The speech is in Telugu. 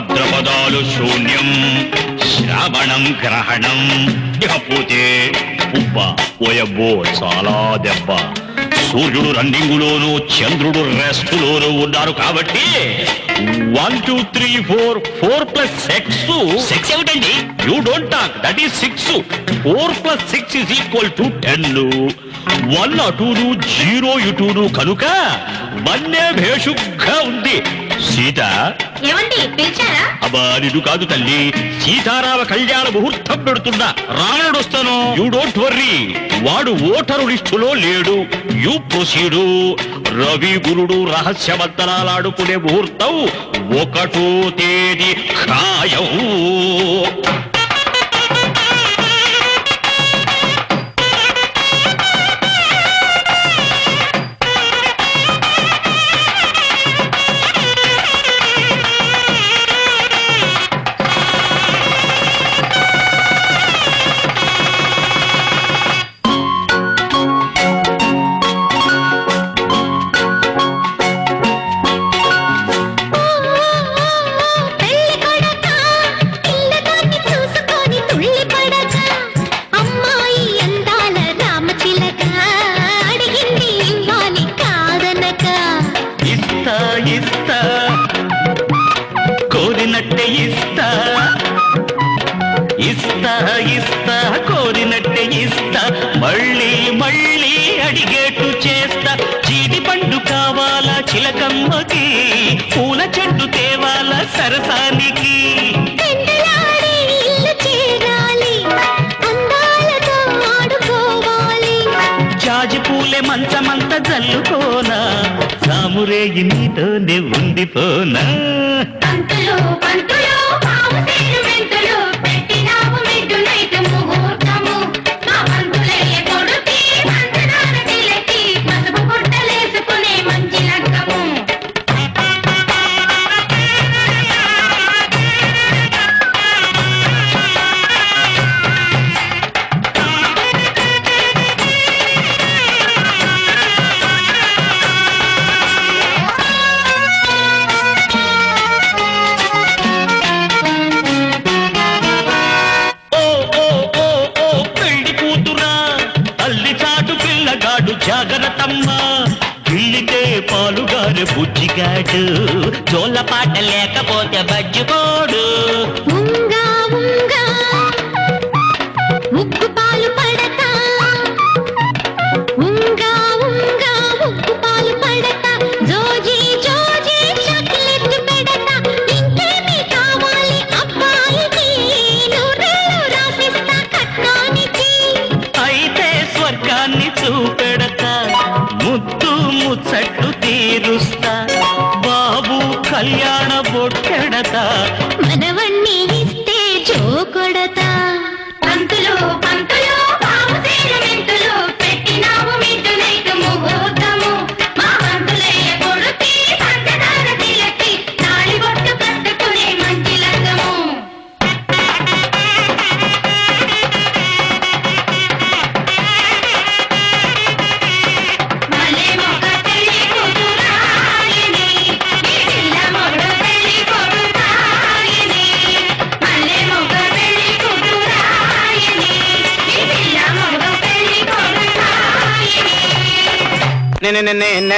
శుక్రవారాలు శూన్యం శ్రావణం గ్రహణం. ఇకపోతే ఉబ్బ ఓయబ్బో చాలా దెబ్బ. సూర్యుడు రన్నింగులోను చంద్రుడు రెస్టులోను ఉన్నారు కాబట్టి one two three four four plus six. Sex ఏమిటండి? You don't talk that is six four plus six is equal to ten one అటూను zero ఇటూను కనుక వన్నే భేషుగ్గా ఉంది. సీత ఏమండి పిలిచారా? అబ్బా నిన్ను కాదు తల్లి. సీతారామ కళ్యాణ ముహూర్తం పెడుతున్నా రావణుడు వస్తాను యూ డోంట్ వర్రీ వాడు ఓటరు లిస్టులో లేడు. యూ ప్రొసీడు రవి గురుడు రహస్యమంతరాలాడుకునే ముహూర్తం ఒకటో తేదీ ఖాయం. కోరినట్టే ఇస్తా. ఇస్తా ఇస్తా కోరినట్టే ఇస్తా. మళ్ళీ మళ్ళీ అడిగేట్టు చేస్తా. చీటి పండు కావాలా చిలకమ్మకి? పూల చెట్టు తేవాలా సరసానికి? పూలే మంచమంత జల్లుకోనా? సామురేగి నీతోనే ఉండిపోనా? and జాగ్రత్తమ్మా గిల్లితే పాలుగారు బుజ్జిగాడు. జోల పాట లేకపోతే బజ్జుకోడు బాబు కళ్యాణ ne ne ne ne